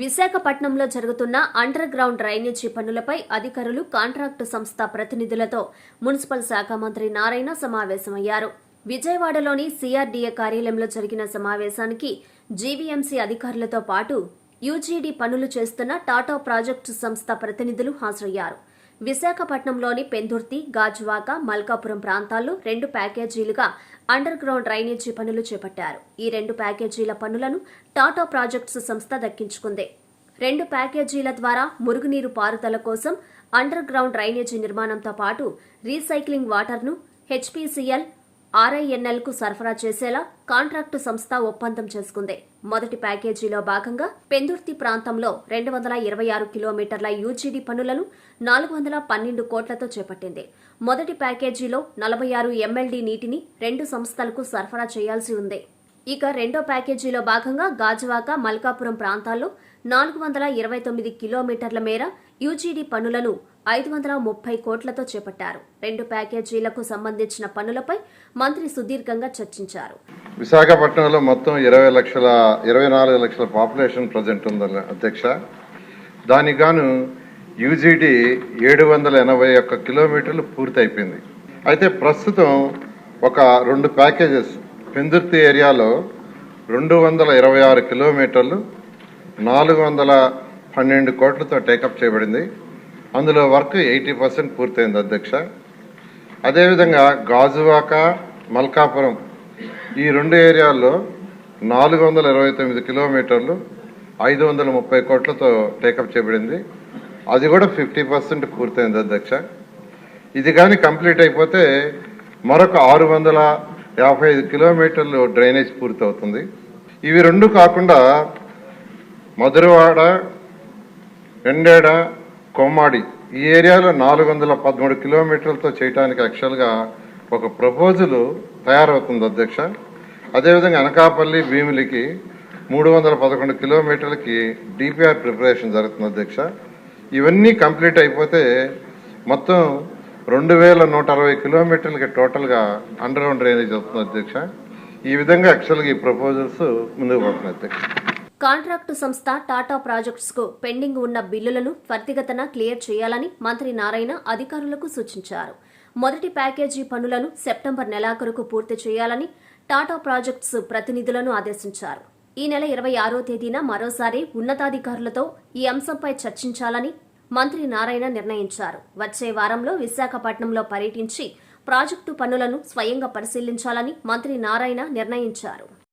విశాఖపట్నంలో జరుగుతున్న under ground drainage పనులపై అధికారులు కాంట్రాక్టు సంస్థ ప్రతినిధులతో మున్సిపల్ శాఖ మంత్రి నారాయణ సమావేశమయ్యారు. విజయవాడలోని సిఆర్డీఏ కార్యాలయంలో జరిగిన సమావేశానికి జీవీఎంసీ అధికారులతో పాటు యూజీడీ పనులు చేస్తున్న టాటా ప్రాజెక్టు సంస్థ ప్రతినిధులు హాజరయ్యారు. విశాఖపట్నంలోని పెందుర్తి గాజువాక మల్కాపురం ప్రాంతాల్లో రెండు ప్యాకేజీలుగా అండర్ గ్రౌండ్ డ్రైనేజీ పనులు చేపట్టారు. ఈ రెండు ప్యాకేజీల పనులను టాటా ప్రాజెక్ట్స్ సంస్థ దక్కించుకుంది. రెండు ప్యాకేజీల ద్వారా మురుగునీరు పారుదల కోసం అండర్ గ్రౌండ్ డ్రైనేజీ నిర్మాణంతో పాటు రీసైక్లింగ్ వాటర్ను హెచ్పీసీఎల్ ఆర్ఐఎన్ఎల్కు సరఫరా చేసేలా కాంట్రాక్టు సంస్థ ఒప్పందం చేసుకుంది. మొదటి ప్యాకేజీలో భాగంగా పెందుర్తి ప్రాంతంలో రెండు వందల ఇరవై ఆరు కిలోమీటర్ల యూజీడీ పనులను నాలుగు వందల పన్నెండు కోట్లతో చేపట్టింది. మొదటి ప్యాకేజీలో నలభై ఆరు ఎంఎల్డీ నీటిని రెండు సంస్థలకు సరఫరా చేయాల్సి ఉంది. ఇక రెండో ప్యాకేజీలో భాగంగా గాజువాక మల్కాపురం ప్రాంతాల్లో నాలుగు వందల ఇరవై తొమ్మిది కిలోమీటర్ల మేర యూజీడీ పనులను ఐదు వందల ముప్పై కోట్లతో చేపట్టారు. రెండు ప్యాకేజీలకు సంబంధించిన పనులపై మంత్రి సుదీర్ఘంగా చర్చించారు. విశాఖపట్నంలో మొత్తం ఇరవై లక్షల ఇరవై నాలుగు లక్షల పాపులేషన్ ప్రజెంట్ ఉందని అధ్యక్ష. దానికి గాను యూజీడీ ఏడు వందల ఎనభై ఒక్క కిలోమీటర్లు పూర్తయిపోయింది. అయితే ప్రస్తుతం ఒక రెండు ప్యాకేజెస్ పెందుర్తి ఏరియాలో రెండు వందల ఇరవై ఆరు కిలోమీటర్లు నాలుగు వందల పన్నెండు కోట్లతో టేకప్ చేయబడింది. అందులో వర్క్ ఎయిటీ పర్సెంట్ పూర్తయింది అధ్యక్ష. అదేవిధంగా గాజువాక మల్కాపురం ఈ రెండు ఏరియాల్లో నాలుగు వందల ఇరవై తొమ్మిది కిలోమీటర్లు ఐదు వందల ముప్పై కోట్లతో టేకప్ చేయబడింది. అది కూడా ఫిఫ్టీ పర్సెంట్ పూర్తయింది అధ్యక్ష. ఇది కానీ కంప్లీట్ అయిపోతే మరొక ఆరు వందల యాభై ఐదు కిలోమీటర్లు డ్రైనేజ్ పూర్తవుతుంది. ఇవి రెండు కాకుండా మధురవాడ ఎండేడ కొమ్మాడి ఈ ఏరియాలో నాలుగు వందల పదమూడు కిలోమీటర్లతో చేయడానికి యాక్చువల్గా ఒక ప్రపోజల్ తయారవుతుంది అధ్యక్ష. అదేవిధంగా అనకాపల్లి భీమిలికి మూడు వందల పదకొండు కిలోమీటర్లకి డిపిఆర్ ప్రిపరేషన్ జరుగుతుంది అధ్యక్ష. ఇవన్నీ కంప్లీట్ అయిపోతే మొత్తం రెండు వేల నూట అరవై కిలోమీటర్లకి టోటల్గా అండర్ గ్రౌండ్ డ్రైనేజ్ వస్తుంది అధ్యక్ష. ఈ విధంగా యాక్చువల్గా ఈ ప్రపోజల్స్ ముందుకు పోతున్నాయి అధ్యక్ష. కాంట్రాక్టు సంస్థ టాటా ప్రాజెక్ట్స్కు పెండింగ్ ఉన్న బిల్లులను త్వరితగతన క్లియర్ చేయాలని మంత్రి నారాయణ అధికారులకు సూచించారు. మొదటి ప్యాకేజీ పనులను సెప్టెంబర్ నెలాఖరుకు పూర్తి చేయాలని టాటా ప్రాజెక్ట్స్ ప్రతినిధులను ఆదేశించారు. ఈ నెల ఇరవై ఆరో తేదీన మరోసారి ఉన్నతాధికారులతో ఈ అంశంపై చర్చించాలని మంత్రి నారాయణ నిర్ణయించారు. వచ్చే వారంలో విశాఖపట్నంలో పర్యటించి ప్రాజెక్టు పనులను స్వయంగా పరిశీలించాలని మంత్రి నారాయణ నిర్ణయించారు.